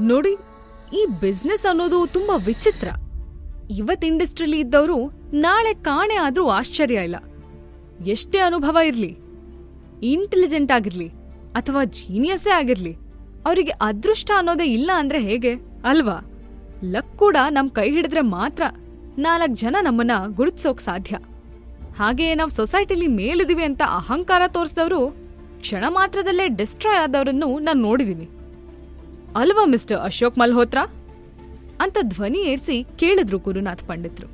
ನೋಡಿ, ಈ ಬಿಸ್ನೆಸ್ ಅನ್ನೋದು ತುಂಬಾ ವಿಚಿತ್ರ. ಇವತ್ ಇಂಡಸ್ಟ್ರಿಲಿ ಇದ್ದವರು ನಾಳೆ ಕಾಣೆ ಆದ್ರೂ ಆಶ್ಚರ್ಯ ಇಲ್ಲ. ಎಷ್ಟೇ ಅನುಭವ ಇರ್ಲಿ ಇಂಟೆಲಿಜೆಂಟ್ ಆಗಿರ್ಲಿ ಅಥವಾ ಜೀನಿಯಸ್ಸೇ ಆಗಿರ್ಲಿ, ಅವರಿಗೆ ಅದೃಷ್ಟ ಅನ್ನೋದೇ ಇಲ್ಲ ಅಂದ್ರೆ ಹೇಗೆ? ಅಲ್ವಾ? ಲಕ್ ಕೂಡ ನಮ್ ಕೈ ಹಿಡಿದ್ರೆ ಮಾತ್ರ ನಾಲ್ಕ್ ಜನ ನಮ್ಮನ್ನ ಗುರುತಿಸೋಕ್ ಸಾಧ್ಯ. ಹಾಗೆಯೇ ನಾವ್ ಸೊಸೈಟಿಲಿ ಮೇಲಿದೀವಿ ಅಂತ ಅಹಂಕಾರ ತೋರಿಸಿದವರು ಕ್ಷಣ ಮಾತ್ರದಲ್ಲೇ ಡಿಸ್ಟ್ರಾಯ್ ಆದವರನ್ನು ನಾನ್ ನೋಡಿದೀನಿ. ಅಲ್ವಾ ಮಿಸ್ಟರ್ ಅಶೋಕ್ ಮಲ್ಹೋತ್ರಾ? ಅಂತ ಧ್ವನಿ ಏರಿಸಿ ಕೇಳಿದ್ರು ಗುರುನಾಥ್ ಪಂಡಿತ್ರು.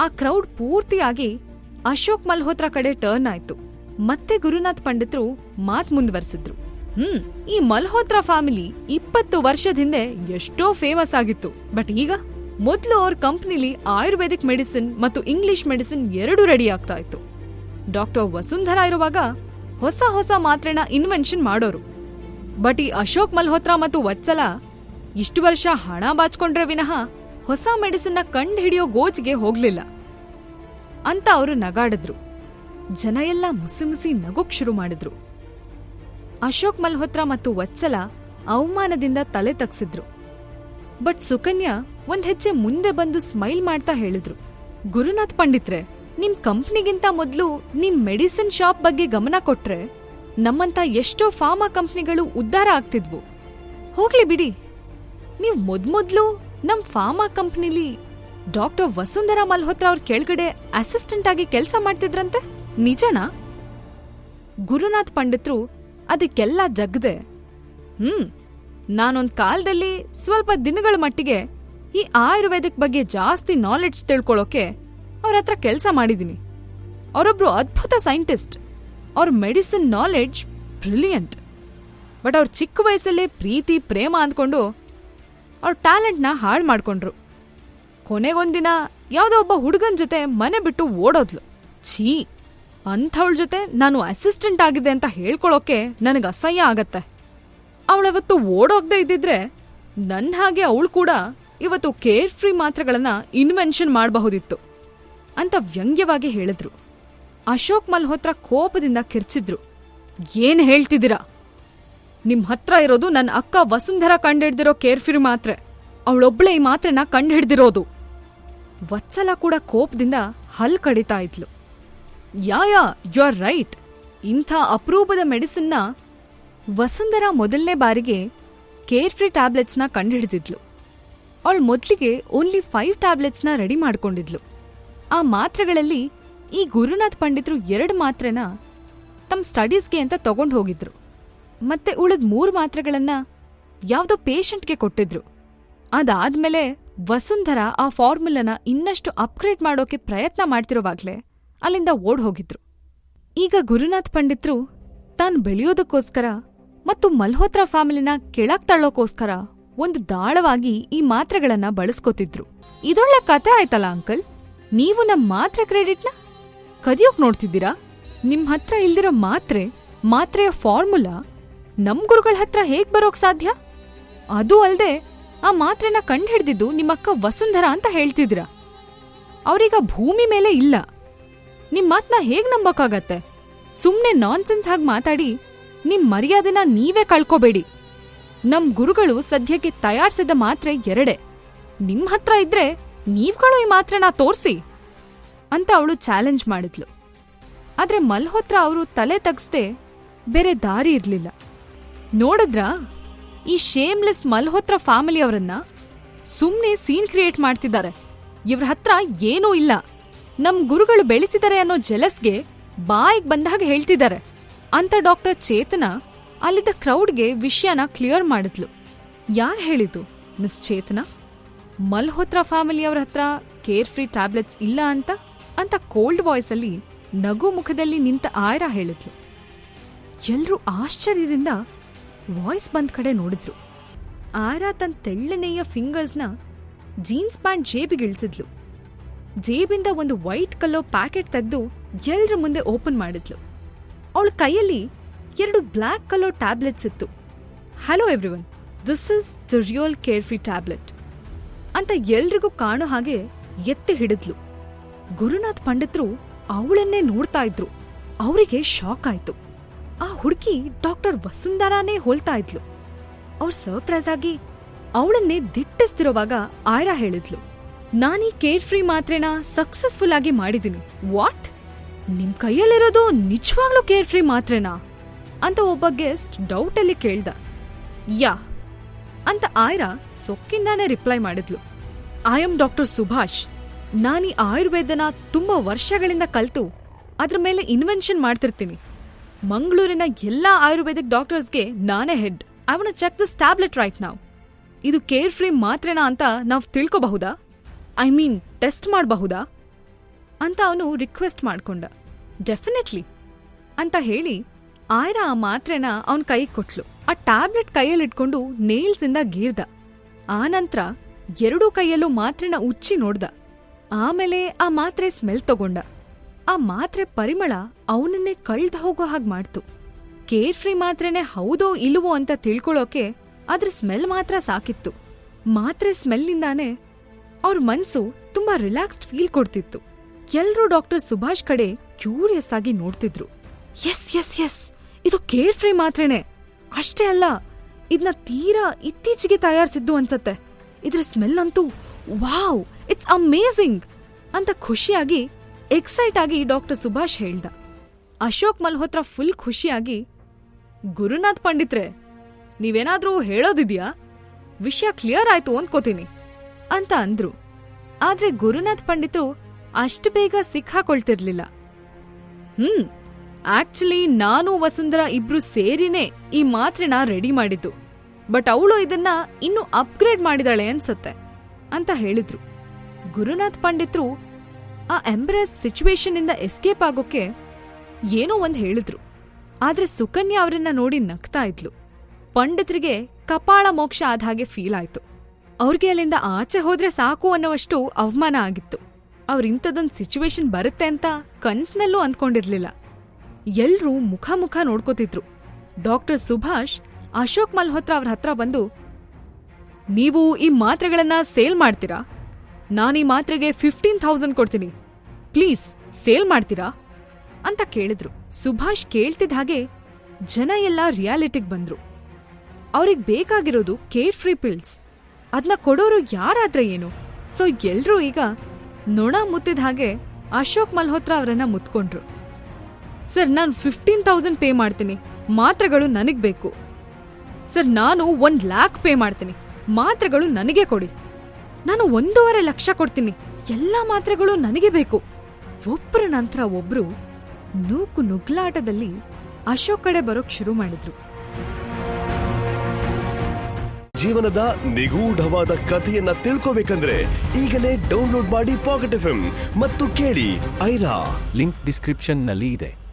ಆ ಕ್ರೌಡ್ ಪೂರ್ತಿಯಾಗಿ ಅಶೋಕ್ ಮಲ್ಹೋತ್ರಾ ಕಡೆ ಟರ್ನ್ ಆಯ್ತು. ಮತ್ತೆ ಗುರುನಾಥ್ ಪಂಡಿತ್ರು ಮಾತ್ ಮುಂದುವರೆಸಿದ್ರು. ಹ್ಮ್, ಈ ಮಲ್ಹೋತ್ರಾ ಫ್ಯಾಮಿಲಿ ಇಪ್ಪತ್ತು ವರ್ಷದ ಹಿಂದೆ ಎಷ್ಟೋ ಫೇಮಸ್ ಆಗಿತ್ತು. ಬಟ್ ಈಗ ಮೊದಲು ಅವ್ರ ಕಂಪ್ನಿಲಿ ಆಯುರ್ವೇದಿಕ್ ಮೆಡಿಸಿನ್ ಮತ್ತು ಇಂಗ್ಲಿಷ್ ಮೆಡಿಸಿನ್ ಎರಡೂ ರೆಡಿ ಆಗ್ತಾ ಇತ್ತು. ಡಾಕ್ಟರ್ ವಸುಂಧರಾ ಇರುವಾಗ ಹೊಸ ಹೊಸ ಮಾತ್ರೆನ ಇನ್ವೆನ್ಷನ್ ಮಾಡೋರು. ಬಟ್ ಈ ಅಶೋಕ್ ಮಲ್ಹೋತ್ರಾ ಮತ್ತು ವತ್ಸಲ ಇಷ್ಟು ವರ್ಷ ಹಣ ಬಾಚ್ಕೊಂಡ್ರೆ ವಿನಃ ಹೊಸ ಮೆಡಿಸಿನ್ನ ಕಂಡು ಹಿಡಿಯೋ ಗೋಜ್ಗೆ ಹೋಗ್ಲಿಲ್ಲ. ಅಂತ ಅವರು ನಗಾಡಿದ್ರು. ಜನ ಎಲ್ಲ ಮುಸಿ ಮುಸಿ ನಗೋಕ್ ಶುರು ಮಾಡಿದ್ರು. ಅಶೋಕ್ ಮಲ್ಹೋತ್ರಾ ಮತ್ತು ವತ್ಸಲ ಅವಮಾನದಿಂದ ತಲೆ ತಗ್ಸಿದ್ರು. ಬಟ್ ಸುಕನ್ಯಾ ಒಂದ್ ಹೆಜ್ಜೆ ಮುಂದೆ ಬಂದು ಸ್ಮೈಲ್ ಮಾಡ್ತಾ ಹೇಳಿದ್ರು. ಗುರುನಾಥ್ ಪಂಡಿತ್ರೆ, ನಿಮ್ ಕಂಪ್ನಿಗಿಂತ ಮೊದ್ಲು ನಿಮ್ ಮೆಡಿಸಿನ್ ಶಾಪ್ ಬಗ್ಗೆ ಗಮನ ಕೊಟ್ರೆ ನಮ್ಮಂತ ಎಷ್ಟೋ ಫಾರ್ಮಾ ಕಂಪ್ನಿಗಳು ಉದ್ಧಾರ ಆಗ್ತಿದ್ವು. ಹೋಗ್ಲಿ ಬಿಡಿ. ನೀವು ಮೊದ್ಮೊದ್ಲು ನಮ್ ಫಾರ್ಮಾ ಕಂಪ್ನಿಲಿ ಡಾಕ್ಟರ್ ವಸುಂಧರಾ ಮಲ್ಹೋತ್ರ ಅವ್ರ ಕೆಳಗಡೆ ಅಸಿಸ್ಟೆಂಟ್ ಆಗಿ ಕೆಲಸ ಮಾಡ್ತಿದ್ರಂತೆ? ನಿಜನಾ? ಗುರುನಾಥ್ ಪಂಡಿತ್ರು ಅದಕ್ಕೆಲ್ಲ ಜಗ್ದೆ. ಹ್ಮ್, ನಾನೊಂದ್ ಕಾಲದಲ್ಲಿ ಸ್ವಲ್ಪ ದಿನಗಳ ಮಟ್ಟಿಗೆ ಈ ಆಯುರ್ವೇದಿಕ್ ಬಗ್ಗೆ ಜಾಸ್ತಿ ನಾಲೆಡ್ಜ್ ತಿಳ್ಕೊಳ್ಳೋಕೆ ಅವ್ರ ಹತ್ರ ಕೆಲಸ ಮಾಡಿದೀನಿ. ಅವರೊಬ್ರು ಅದ್ಭುತ ಸೈಂಟಿಸ್ಟ್ ಅವ್ರ ಮೆಡಿಸಿನ್ ನಾಲೆಡ್ಜ್ ಬ್ರಿಲಿಯಂಟ್ ಬಟ್ ಅವ್ರ ಚಿಕ್ಕ ವಯಸ್ಸಲ್ಲೇ ಪ್ರೀತಿ ಪ್ರೇಮ ಅಂದ್ಕೊಂಡು ಅವ್ರ ಟ್ಯಾಲೆಂಟ್ನ ಹಾಳು ಮಾಡಿಕೊಂಡ್ರು ಕೊನೆಗೊಂದಿನ ಯಾವುದೋ ಒಬ್ಬ ಹುಡುಗನ ಜೊತೆ ಮನೆ ಬಿಟ್ಟು ಓಡೋದ್ಲು. ಛೀ, ಅಂಥವಳ ಜೊತೆ ನಾನು ಅಸಿಸ್ಟೆಂಟ್ ಆಗಿದೆ ಅಂತ ಹೇಳ್ಕೊಳ್ಳೋಕೆ ನನಗೆ ಅಸಹ್ಯ ಆಗತ್ತೆ. ಅವಳವತ್ತು ಓಡೋಗ್ದೇ ಇದ್ದಿದ್ರೆ ನನ್ನ ಹಾಗೆ ಅವಳು ಕೂಡ ಇವತ್ತು ಕೇರ್ ಫ್ರೀ ಮಾತ್ರೆಗಳನ್ನ ಇನ್ವೆನ್ಷನ್ ಮಾಡಬಹುದಿತ್ತು ಅಂತ ವ್ಯಂಗ್ಯವಾಗಿ ಹೇಳಿದ್ರು. ಅಶೋಕ್ ಮಲ್ಹೋತ್ರ ಕೋಪದಿಂದ ಕಿರ್ಚಿದ್ರು. ಏನ್ ಹೇಳ್ತಿದ್ದೀರಾ? ನಿಮ್ ಹತ್ರ ಇರೋದು ನನ್ನ ಅಕ್ಕ ವಸುಂಧರ ಕಂಡಿಡ್ದಿರೋ ಕೇರ್ಫಿರ್ ಮಾತ್ರ. ಅವಳೊಬ್ಳೆ ಈ ಮಾತ್ರೆನ ಕಂಡುಹಿಡ್ದಿರೋದು. ವತ್ಸಲ ಕೂಡ ಕೋಪದಿಂದ ಹಲ್ ಕಡಿತಾ ಇದ್ಲು. Yeah yeah, you are right. ಇಂಥ ಅಪರೂಪದ ಮೆಡಿಸಿನ್ನ ವಸುಂಧರಾ ಮೊದಲನೇ ಬಾರಿಗೆ ಕೇರ್ ಫ್ರೀ ಟ್ಯಾಬ್ಲೆಟ್ಸ್ನ ಕಂಡುಹಿಡಿದಿದ್ಲು. ಅವಳು ಮೊದಲಿಗೆ ಓನ್ಲಿ ಫೈವ್ ಟ್ಯಾಬ್ಲೆಟ್ಸ್ನ ರೆಡಿ ಮಾಡ್ಕೊಂಡಿದ್ಲು. ಆ ಮಾತ್ರೆಗಳಲ್ಲಿ ಈ ಗುರುನಾಥ್ ಪಂಡಿತರು ಎರಡು ಮಾತ್ರೆನ ತಮ್ಮ ಸ್ಟಡೀಸ್ಗೆ ಅಂತ ತಗೊಂಡು ಹೋಗಿದ್ರು. ಮತ್ತೆ ಉಳಿದ ಮೂರು ಮಾತ್ರೆಗಳನ್ನ ಯಾವುದೋ ಪೇಷಂಟ್ಗೆ ಕೊಟ್ಟಿದ್ರು. ಅದಾದ್ಮೇಲೆ ವಸುಂಧರ ಆ ಫಾರ್ಮುಲನ ಇನ್ನಷ್ಟು ಅಪ್ಗ್ರೇಡ್ ಮಾಡೋಕೆ ಪ್ರಯತ್ನ ಮಾಡ್ತಿರೋವಾಗ್ಲೇ ಅಲ್ಲಿಂದ ಓಡ್ ಹೋಗಿದ್ರು. ಈಗ ಗುರುನಾಥ್ ಪಂಡಿತ್ರು ತಾನು ಬೆಳೆಯೋದಕ್ಕೋಸ್ಕರ ಮತ್ತು ಮಲ್ಹೋತ್ರಾ ಫ್ಯಾಮಿಲಿನ ಕೆಳಗ್ ತಳ್ಳೋಕೋಸ್ಕರ ಒಂದು ದಾಳವಾಗಿ ಈ ಮಾತ್ರೆಗಳನ್ನ ಬಳಸ್ಕೋತಿದ್ರು. ಇದೊಳ್ಳೆ ಕತೆ ಆಯ್ತಲ್ಲ ಅಂಕಲ್? ನೀವು ನಮ್ಮ ಮಾತ್ರೆ ಕ್ರೆಡಿಟ್ನ? ಕದಿಯೋಕ್ ನೋಡ್ತಿದ್ದೀರಾ? ನಿಮ್ ಹತ್ರ ಇಲ್ದಿರೋ ಮಾತ್ರೆ, ಮಾತ್ರೆಯ ಫಾರ್ಮುಲಾ? ನಮ್ ಗುರುಗಳ ಹತ್ರ ಹೇಗ್ ಬರೋಕ್ ಸಾಧ್ಯ? ಅದು ಅಲ್ದೆ, ಆ ಮಾತ್ರೆನ ಕಂಡ್ಹಿಡ್ದಿದ್ದು ನಿಮ್ಮಕ್ಕ ವಸುಂಧರ ಅಂತ ಹೇಳ್ತಿದ್ರ ಅವ್ರೀಗ ಭೂಮಿ ಮೇಲೆ ಇಲ್ಲ. ನಿಮ್ ಮಾತ್ನ ಹೇಗ್ ನಂಬಕ್ಕಾಗತ್ತೆ? ಸುಮ್ನೆ ನಾನ್ಸೆನ್ಸ್ ಹಾಗೆ ಮಾತಾಡಿ, ನಿಮ್ ಮರ್ಯಾದೆನ ನೀವೇ ಕಳ್ಕೋಬೇಡಿ. ನಮ್ ಗುರುಗಳು ಸದ್ಯಕ್ಕೆ ತಯಾರಿಸಿದ ಮಾತ್ರೆ ಎರಡೆ. ನಿಮ್ ಹತ್ರ ಇದ್ರೆ ನೀವ್ಗಳು ಈ ಮಾತ್ರೆನ ತೋರ್ಸಿ. ಅಂತ ಅವಳು ಚಾಲೆಂಜ್ ಮಾಡಿದ್ಲು. ಆದ್ರೆ ಮಲ್ಹೋತ್ರ ಅವರು ತಲೆ ತಗ್ಸ್ದೆ ಬೇರೆ ದಾರಿ ಇರಲಿಲ್ಲ. ನೋಡಿದ್ರಾ? ಈ ಶೇಮ್ಲೆಸ್ ಮಲ್ಹೋತ್ರ ಫ್ಯಾಮಿಲಿಯವರನ್ನ ಸುಮ್ಮನೆ ಸೀನ್ ಕ್ರಿಯೇಟ್ ಮಾಡ್ತಿದ್ದಾರೆ. ಇವ್ರ ಹತ್ರ ಏನೂ ಇಲ್ಲ. ನಮ್ ಗುರುಗಳು ಬೆಳೀತಿದ್ದಾರೆ ಅನ್ನೋ ಜಲಸ್ಗೆ ಬಾಯಿಗೆ ಬಂದಾಗ ಹೇಳ್ತಿದ್ದಾರೆ ಅಂತ ಡಾಕ್ಟರ್ ಚೇತನ ಅಲ್ಲಿದ್ದ ಕ್ರೌಡ್ಗೆ ವಿಷಯನ ಕ್ಲಿಯರ್ ಮಾಡಿದ್ಲು. ಯಾರ್ ಹೇಳಿದ್ದು, ಮಿಸ್ ಚೇತನ? ಮಲ್ಹೋತ್ರಾ ಫ್ಯಾಮಿಲಿಯವ್ರ ಹತ್ರ ಕೇರ್ ಫ್ರೀ ಟ್ಯಾಬ್ಲೆಟ್ಸ್ ಇಲ್ಲ ಅಂತ? ಅಂತ ಕೋಲ್ಡ್ ವಾಯ್ಸಲ್ಲಿ ನಗು ಮುಖದಲ್ಲಿ ನಿಂತ ಆಯ್ರಾ ಹೇಳಿದ್ಲು. ಎಲ್ಲರೂ ಆಶ್ಚರ್ಯದಿಂದ ವಾಯ್ಸ್ ಬಂದ ಕಡೆ ನೋಡಿದ್ರು. ಆಯ್ರಾ ತನ್ನ ತೆಳ್ಳನೆಯ ಫಿಂಗರ್ಸ್ನ ಜೀನ್ಸ್ ಪ್ಯಾಂಟ್ ಜೇಬಿಗಿಳಿಸಿದ್ಲು ಜೇಬಿಂದ ಒಂದು ವೈಟ್ ಕಲರ್ ಪ್ಯಾಕೆಟ್ ತೆಗೆದು ಎಲ್ರ ಮುಂದೆ ಓಪನ್ ಮಾಡಿದ್ಲು. ಅವಳ ಕೈಯಲ್ಲಿ ಎರಡು ಬ್ಲ್ಯಾಕ್ ಕಲರ್ ಟ್ಯಾಬ್ಲೆಟ್ಸ್ ಇತ್ತು. Hello everyone, this is the real care free tablet ಅಂತ ಎಲ್ರಿಗೂ ಕಾಣೋ ಹಾಗೆ ಎತ್ತಿ ಹಿಡಿದ್ಲು. ಗುರುನಾಥ್ ಪಂಡಿತ್ರು ಅವಳನ್ನೇ ನೋಡ್ತಾ ಇದ್ರು. ಅವರಿಗೆ ಶಾಕ್ ಆಯ್ತು. ಆ ಹುಡುಗಿ ಡಾಕ್ಟರ್ ವಸುಂಧರಾನೇ ಹೋಲ್ತಾ ಇದ್ಲು. ಅವ್ರು ಸರ್ಪ್ರೈಸ್ ಆಗಿ ಅವಳನ್ನೇ ದಿಟ್ಟಿಸ್ತಿರುವಾಗ ಆಯ್ರಾ ಹೇಳಿದ್ಲು. ನಾನೀ ಕೇರ್ ಫ್ರೀ ಮಾತ್ರೆನ ಸಕ್ಸಸ್ಫುಲ್ ಆಗಿ ಮಾಡಿದ್ದೀನಿ ವಾಟ್? ನಿಮ್ ಕೈಯಲ್ಲಿರೋದು ನಿಜವಾಗ್ಲೂ ಕೇರ್ ಫ್ರೀ ಮಾತ್ರೆನಾ? ಅಂತ ಒಬ್ಬ ಗೆಸ್ಟ್ ಡೌಟಲ್ಲಿ ಕೇಳ್ದ. ಯಾ ಅಂತ ಆಯ್ರಾ ಸೊಕ್ಕಿಂದಾನೇ ರಿಪ್ಲೈ ಮಾಡಿದ್ಲು. I am doctor Subhash. ನಾನೀ ಆಯುರ್ವೇದನ ತುಂಬಾ ವರ್ಷಗಳಿಂದ ಕಲಿತು, ಅದ್ರ ಮೇಲೆ ಇನ್ವೆನ್ಷನ್ ಮಾಡ್ತಿರ್ತೀನಿ. ಮಂಗಳೂರಿನ ಎಲ್ಲಾ ಆಯುರ್ವೇದಿಕ್ ಡಾಕ್ಟರ್ಸ್ಗೆ ನಾನೇ head I want check this tablet right ನಾವು ಇದು ಕೇರ್ ಫ್ರೀ ಮಾತ್ರೆನಾ ಅಂತ ನಾವ್ ತಿಳ್ಕೋಬಹುದಾ? ಐ ಮೀನ್ ಟೆಸ್ಟ್ ಮಾಡಬಹುದಾ? ಅಂತ ಅವನು ರಿಕ್ವೆಸ್ಟ್ ಮಾಡ್ಕೊಂಡ. ಡೆಫಿನೆಟ್ಲಿ ಅಂತ ಹೇಳಿ, ಆಯ್ರ ಆ ಮಾತ್ರೆನ ಅವನ ಕೈಗೆ ಕೊಟ್ಲು. ಆ ಟ್ಯಾಬ್ಲೆಟ್ ಕೈಯಲ್ಲಿಟ್ಕೊಂಡು ನೇಲ್ಸ್ ಇಂದ ಗೀರ್ದ. ಆನಂತ್ರ ಎರಡೂ ಕೈಯಲ್ಲೂ ಮಾತ್ರೆನ ಉಚ್ಚಿ ನೋಡ್ದ. ಆಮೇಲೆ ಆ ಮಾತ್ರೆ ಸ್ಮೆಲ್ ತಗೊಂಡ. ಆ ಮಾತ್ರೆ ಪರಿಮಳ ಅವನನ್ನೇ ಕಳ್ದು ಹೋಗೋ ಹಾಗೆ ಮಾಡ್ತು. ಕೇರ್ ಫ್ರೀ ಮಾತ್ರೆನೆ ಹೌದೋ ಇಲ್ವೋ ಅಂತ ತಿಳ್ಕೊಳ್ಳೋಕೆ ಅದ್ರ ಸ್ಮೆಲ್ ಮಾತ್ರ ಸಾಕಿತ್ತು. ಮಾತ್ರೆ ಸ್ಮೆಲ್ನಿಂದಾನೇ ಅವ್ರ ಮನ್ಸು ತುಂಬಾ ರಿಲ್ಯಾಕ್ಸ್ಡ್ ಫೀಲ್ ಕೊಡ್ತಿತ್ತು. ಎಲ್ರೂ ಡಾಕ್ಟರ್ ಸುಭಾಷ್ ಕಡೆ ಕ್ಯೂರಿಯಸ್ ಆಗಿ ನೋಡ್ತಿದ್ರು. ಎಸ್ ಎಸ್ ಎಸ್, ಇದು ಕೇರ್ ಫ್ರೀ ಮಾತ್ರೆನೆ. ಅಷ್ಟೇ ಅಲ್ಲ ಇದನ್ನ ತೀರಾ ಇತ್ತೀಚೆಗೆ ತಯಾರಿಸಿದ್ದು ಅನ್ಸತ್ತೆ. ಇದ್ರ ಸ್ಮೆಲ್ ಅಂತೂ ವಾವ್! ಇಟ್ಸ್ ಅಮೇಝಿಂಗ್ ಅಂತ ಖುಷಿಯಾಗಿ ಎಕ್ಸೈಟ್ ಆಗಿ ಡಾಕ್ಟರ್ ಸುಭಾಷ್ ಹೇಳ್ದ. ಅಶೋಕ್ ಮಲ್ಹೋತ್ರ ಫುಲ್ ಖುಷಿಯಾಗಿ, ಗುರುನಾಥ್ ಪಂಡಿತ್ರೆ, ನೀವೇನಾದ್ರೂ ಹೇಳೋದಿದ್ಯಾ? ವಿಷಯ ಕ್ಲಿಯರ್ ಆಯ್ತು ಅಂದ್ಕೋತೀನಿ. ಅಂತ ಅಂದ್ರು. ಆದ್ರೆ ಗುರುನಾಥ್ ಪಂಡಿತ್ರು ಅಷ್ಟು ಬೇಗ ಸಿಕ್ಕಾಕೊಳ್ತಿರ್ಲಿಲ್ಲ. ಹ್ಮ್ ಆಕ್ಚುಲಿ ನಾನು ವಸುಂಧರಾ ಇಬ್ರು ಸೇರಿನೇ ಈ ಮಾತ್ರೆನ ರೆಡಿ ಮಾಡಿದ್ದು. ಬಟ್ ಅವಳು ಇದನ್ನ ಇನ್ನು ಅಪ್ಗ್ರೇಡ್ ಮಾಡಿದಾಳೆ ಅನ್ಸತ್ತೆ, ಅಂತ ಹೇಳಿದ್ರು. ಗುರುನಾಥ್ ಪಂಡಿತ್ರು ಆ ಎಂಬ್ರೆಸ್ ಸಿಚುವೇಶನ್ ಇಂದ ಎಸ್ಕೇಪ್ ಆಗೋಕೆ ಏನೋ ಒಂದ್ ಹೇಳಿದ್ರು. ಆದ್ರೆ ಸುಕನ್ಯಾ ಅವರನ್ನ ನೋಡಿ ನಗ್ತಾ ಇದ್ಲು. ಪಂಡಿತ್ರಿಗೆ ಕಪಾಳ ಮೋಕ್ಷ ಆದ ಹಾಗೆ ಫೀಲ್ ಆಯ್ತು. ಅವ್ರಿಗೆ ಅಲ್ಲಿಂದ ಆಚೆ ಹೋದ್ರೆ ಸಾಕು ಅನ್ನೋವಷ್ಟು ಅವಮಾನ ಆಗಿತ್ತು. ಅವ್ರಿಂಥದೊಂದ್ ಸಿಚುವೇಶನ್ ಬರುತ್ತೆ ಅಂತ ಕನ್ಸ್ನಲ್ಲೂ ಅಂದ್ಕೊಂಡಿರ್ಲಿಲ್ಲ. ಎಲ್ರೂ ಮುಖ ಮುಖ ನೋಡ್ಕೋತಿದ್ರು. ಡಾಕ್ಟರ್ ಸುಭಾಷ್, ಅಶೋಕ್ ಮಲ್ಹೋತ್ರ ಅವ್ರ ಹತ್ರ ಬಂದು, ನೀವು ಈ ಮಾತ್ರೆಗಳನ್ನ ಸೇಲ್ ಮಾಡ್ತೀರಾ? ನಾನೀ ಮಾತ್ರೆಗೆ ಫಿಫ್ಟೀನ್ ಥೌಸಂಡ್ ಕೊಡ್ತೀನಿ. ಪ್ಲೀಸ್, ಸೇಲ್ ಮಾಡ್ತೀರಾ? ಅಂತ ಕೇಳಿದ್ರು. ಸುಭಾಷ್ ಕೇಳ್ತಿದ್ದ ಹಾಗೆ ಜನ ಎಲ್ಲ ರಿಯಾಲಿಟಿಗೆ ಬಂದ್ರು. ಅವ್ರಿಗೆ ಬೇಕಾಗಿರೋದು ಕೇರ್ ಫ್ರೀ ಪಿಲ್ಸ್ ಅದನ್ನ ಕೊಡೋರು ಯಾರಾದ್ರೆ ಏನು? ಸೊ ಎಲ್ರೂ ಈಗ ನೊಣ ಮುತ್ತಿದ ಹಾಗೆ ಅಶೋಕ್ ಮಲ್ಹೋತ್ರ ಅವರನ್ನ ಮುತ್ಕೊಂಡ್ರು. ಸರ್, ನಾನು ಫಿಫ್ಟೀನ್ ತೌಸಂಡ್ ಪೇ ಮಾಡ್ತೀನಿ. ಮಾತ್ರೆಗಳು ನನಗೆ ಬೇಕು. ಸರ್, ನಾನು ಒಂದು ಲ್ಯಾಕ್ ಪೇ ಮಾಡ್ತೀನಿ. ಮಾತ್ರೆಗಳು ನನಗೆ ಕೊಡಿ. ನಾನು ಒಂದೂವರೆ ಲಕ್ಷ ಕೊಡ್ತೀನಿ. ಎಲ್ಲ ಮಾತ್ರೆಗಳು ನನಗೆ ಬೇಕು. ಒಬ್ಬರ ನಂತರ ಒಬ್ರು ನೂಕು ನುಗ್ಲಾಟದಲ್ಲಿ ಅಶೋಕ್ ಕಡೆ ಬರೋಕ್ ಶುರು ಮಾಡಿದ್ರು. ಜೀವನದ ನಿಗೂಢವಾದ ಕಥೆಯನ್ನ ತಿಳ್ಕೋಬೇಕಂದ್ರೆ ಈಗಲೇ ಡೌನ್ಲೋಡ್ ಮಾಡಿ ಪಾಕೆಟ್ ಎಫ್ ಮತ್ತು ಕೇಳಿ ಐರಾ. ಲಿಂಕ್ ಡಿಸ್ಕ್ರಿಪ್ಷನ್ನಲ್ಲಿ ಇದೆ.